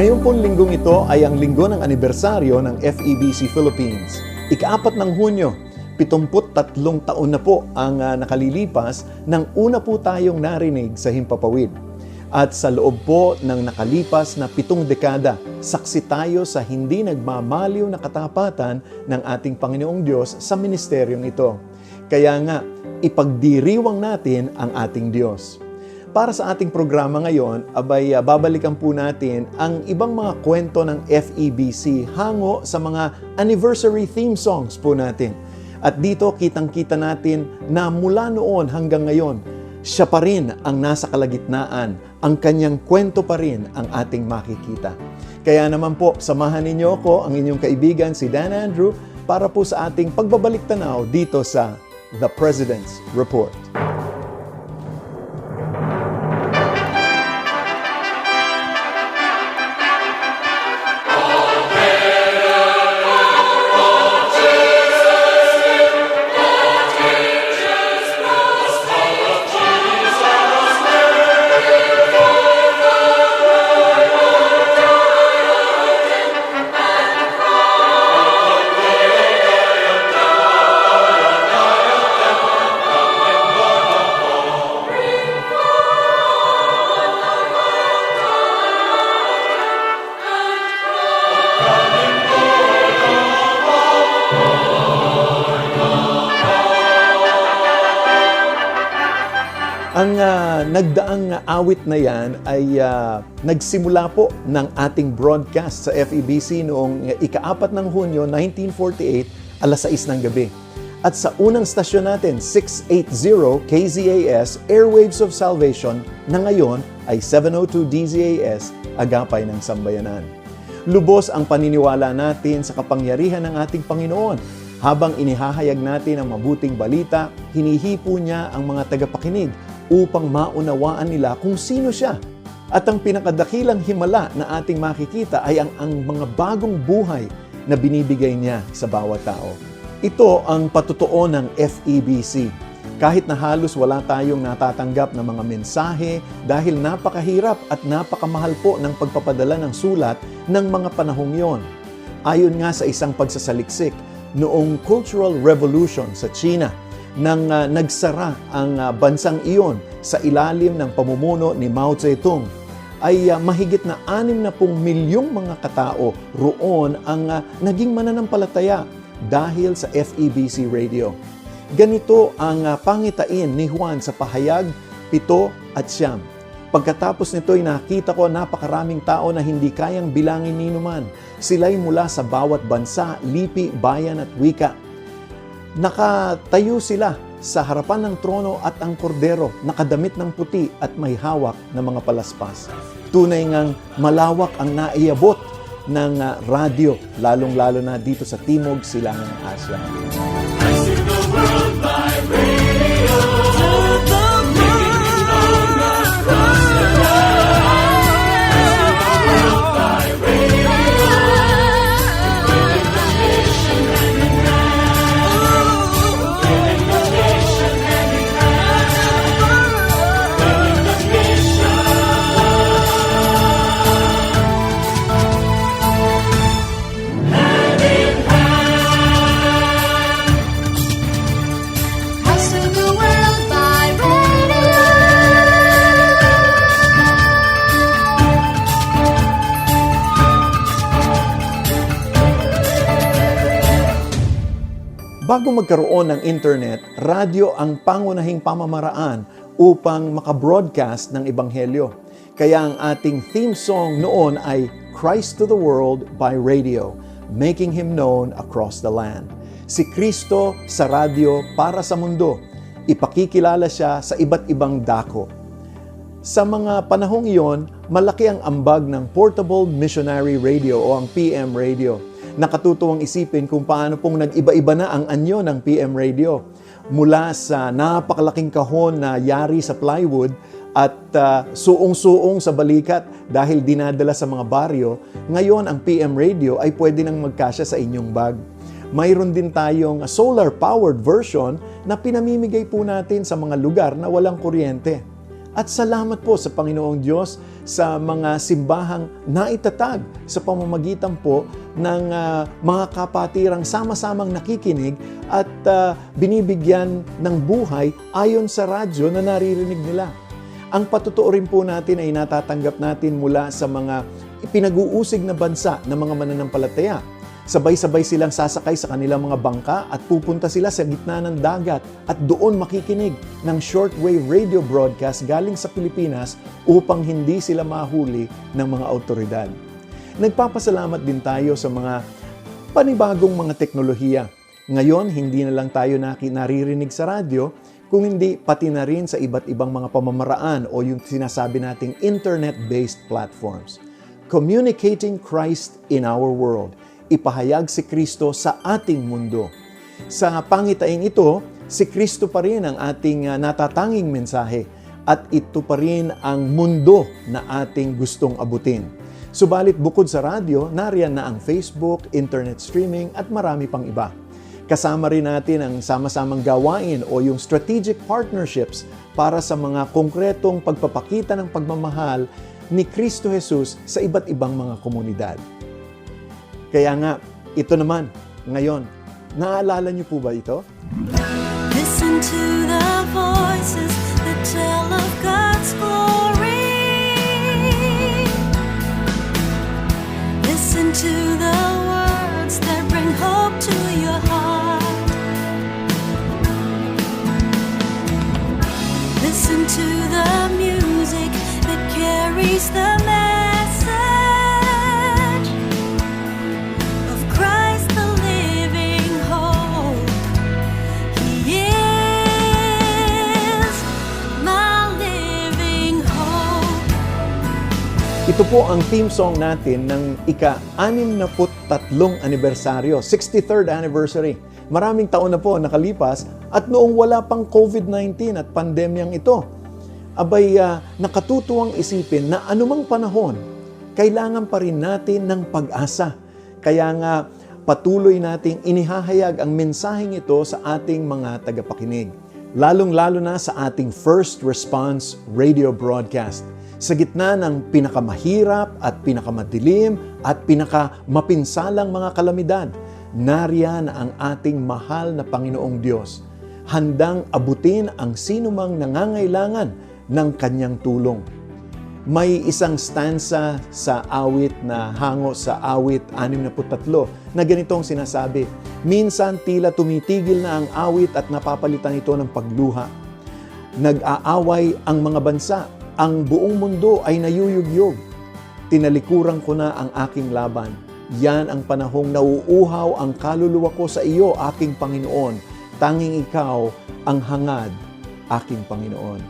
Ngayon pong linggong ito ay ang linggo ng anibersaryo ng FEBC Philippines. Ikaapat ng Hunyo, 73 taon na po ang uh, nakalilipas nang una po tayong narinig sa Himpapawid. At sa loob po ng nakalipas na pitong dekada, saksi tayo sa hindi nagmamaliw na katapatan ng ating Panginoong Diyos sa ministeryong ito. Kaya nga, ipagdiriwang natin ang ating Diyos. Para sa ating programa ngayon, abay uh, babalikan po natin ang ibang mga kwento ng FEBC hango sa mga anniversary theme songs po natin. At dito kitang-kita natin na mula noon hanggang ngayon, siya pa rin ang nasa kalagitnaan. Ang kanyang kwento pa rin ang ating makikita. Kaya naman po, samahan ninyo ako, ang inyong kaibigan si Dan Andrew, para po sa ating pagbabalik tanaw dito sa The President's Report. Ang uh, nagdaang awit na yan ay uh, nagsimula po ng ating broadcast sa FEBC noong ikaapat ng Hunyo 1948 alas 6 ng gabi. At sa unang stasyon natin, 680 KZAS Airwaves of Salvation na ngayon ay 702 DZAS Agapay ng Sambayanan. Lubos ang paniniwala natin sa kapangyarihan ng ating Panginoon habang inihahayag natin ang mabuting balita, hinihipo niya ang mga tagapakinig upang maunawaan nila kung sino siya. At ang pinakadakilang himala na ating makikita ay ang, ang mga bagong buhay na binibigay niya sa bawat tao. Ito ang patutuo ng FEBC. Kahit na halos wala tayong natatanggap na mga mensahe dahil napakahirap at napakamahal po ng pagpapadala ng sulat ng mga panahong yon. Ayon nga sa isang pagsasaliksik, noong Cultural Revolution sa China, nang uh, nagsara ang uh, bansang iyon sa ilalim ng pamumuno ni Mao Zedong ay uh, mahigit na 60 milyong mga katao roon ang uh, naging mananampalataya dahil sa FEBC Radio. Ganito ang uh, pangitain ni Juan sa pahayag 7 at siyam. Pagkatapos nito ay nakita ko napakaraming tao na hindi kayang bilangin ni numan. Sila'y mula sa bawat bansa, lipi, bayan at wika Nakatayo sila sa harapan ng trono at ang kordero, nakadamit ng puti at may hawak na mga palaspas. Tunay ngang malawak ang naiabot ng uh, radyo, lalong-lalo na dito sa Timog, Silangang Asya. Bago magkaroon ng internet, radyo ang pangunahing pamamaraan upang makabroadcast ng Ebanghelyo. Kaya ang ating theme song noon ay Christ to the World by Radio, making Him known across the land. Si Kristo sa radyo para sa mundo. Ipakikilala siya sa iba't ibang dako. Sa mga panahong iyon, malaki ang ambag ng Portable Missionary Radio o ang PM Radio. Nakatutuwang isipin kung paano pong nag-iba-iba na ang anyo ng PM Radio. Mula sa napakalaking kahon na yari sa plywood at uh, suong-suong sa balikat dahil dinadala sa mga baryo, ngayon ang PM Radio ay pwede nang magkasya sa inyong bag. Mayroon din tayong solar-powered version na pinamimigay po natin sa mga lugar na walang kuryente. At salamat po sa Panginoong Diyos sa mga simbahang naitatag sa pamamagitan po ng uh, mga kapatirang sama-samang nakikinig at uh, binibigyan ng buhay ayon sa radyo na naririnig nila. Ang patutuo rin po natin ay natatanggap natin mula sa mga pinag-uusig na bansa ng mga mananampalataya Sabay-sabay silang sasakay sa kanilang mga bangka at pupunta sila sa gitna ng dagat at doon makikinig ng shortwave radio broadcast galing sa Pilipinas upang hindi sila mahuli ng mga autoridad. Nagpapasalamat din tayo sa mga panibagong mga teknolohiya. Ngayon, hindi na lang tayo naririnig sa radyo, kung hindi pati na rin sa iba't ibang mga pamamaraan o yung sinasabi nating internet-based platforms. Communicating Christ in our world ipahayag si Kristo sa ating mundo. Sa pangitain ito, si Kristo pa rin ang ating uh, natatanging mensahe at ito pa rin ang mundo na ating gustong abutin. Subalit bukod sa radyo, nariyan na ang Facebook, internet streaming at marami pang iba. Kasama rin natin ang sama-samang gawain o yung strategic partnerships para sa mga konkretong pagpapakita ng pagmamahal ni Kristo Jesus sa iba't ibang mga komunidad. Kaya nga, ito naman, ngayon, naaalala niyo po ba ito? Listen to the voices that tell of God's glory. Listen to the words that bring hope to your heart. Listen to the music that carries the Ito po ang theme song natin ng ika-63 anibersaryo, 63rd anniversary. Maraming taon na po nakalipas at noong wala pang COVID-19 at pandemyang ito, abay uh, nakatutuwang isipin na anumang panahon, kailangan pa rin natin ng pag-asa. Kaya nga patuloy nating inihahayag ang mensaheng ito sa ating mga tagapakinig. Lalong-lalo na sa ating first response radio broadcast. Sa gitna ng pinakamahirap at pinakamadilim at pinakamapinsalang mga kalamidad, nariyan ang ating mahal na Panginoong Diyos. Handang abutin ang sinumang nangangailangan ng kanyang tulong. May isang stanza sa awit na hango sa awit 63 na ganitong sinasabi, Minsan tila tumitigil na ang awit at napapalitan ito ng pagluha. Nag-aaway ang mga bansa, ang buong mundo ay nayuyugyog. Tinalikuran ko na ang aking laban. Yan ang panahong nauuhaw ang kaluluwa ko sa iyo, aking Panginoon. Tanging ikaw ang hangad, aking Panginoon.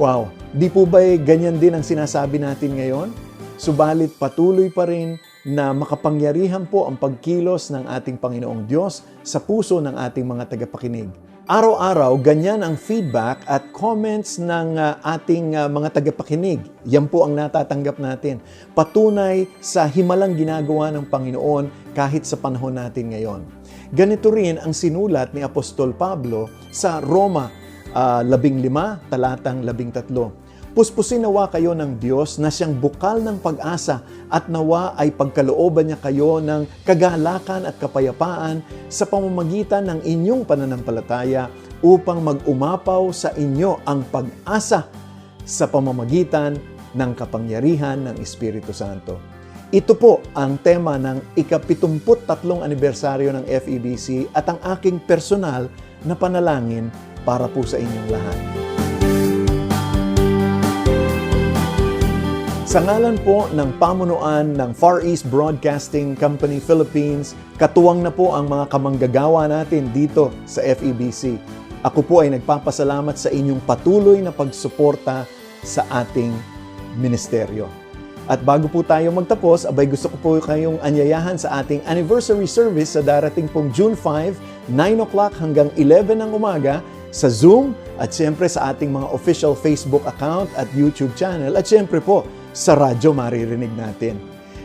Wow, di po ba ganyan din ang sinasabi natin ngayon? Subalit patuloy pa rin na makapangyarihan po ang pagkilos ng ating Panginoong Diyos sa puso ng ating mga tagapakinig. Araw-araw, ganyan ang feedback at comments ng uh, ating uh, mga tagapakinig. Yan po ang natatanggap natin. Patunay sa himalang ginagawa ng Panginoon kahit sa panahon natin ngayon. Ganito rin ang sinulat ni Apostol Pablo sa Roma uh, 15, talatang 13. Puspusin nawa kayo ng Diyos na siyang bukal ng pag-asa at nawa ay pagkalooban niya kayo ng kagalakan at kapayapaan sa pamamagitan ng inyong pananampalataya upang mag-umapaw sa inyo ang pag-asa sa pamamagitan ng kapangyarihan ng Espiritu Santo. Ito po ang tema ng ikapitumput-tatlong anibersaryo ng FEBC at ang aking personal na panalangin para po sa inyong lahat. Sa ngalan po ng pamunuan ng Far East Broadcasting Company Philippines, katuwang na po ang mga kamanggagawa natin dito sa FEBC. Ako po ay nagpapasalamat sa inyong patuloy na pagsuporta sa ating ministeryo. At bago po tayo magtapos, abay gusto ko po kayong anyayahan sa ating anniversary service sa darating pong June 5, 9 o'clock hanggang 11 ng umaga sa Zoom at siyempre sa ating mga official Facebook account at YouTube channel at siyempre po sa radyo maririnig natin.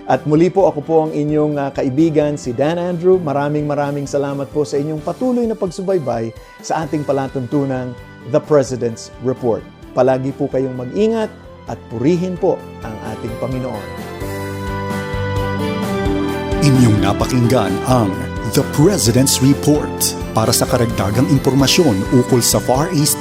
At muli po ako po ang inyong ah, kaibigan si Dan Andrew. Maraming maraming salamat po sa inyong patuloy na pagsubaybay sa ating palatuntunang The President's Report. Palagi po kayong mag-ingat at purihin po ang ating Panginoon. Inyong napakinggan ang The President's Report. Para sa karagdagang impormasyon ukol sa Far East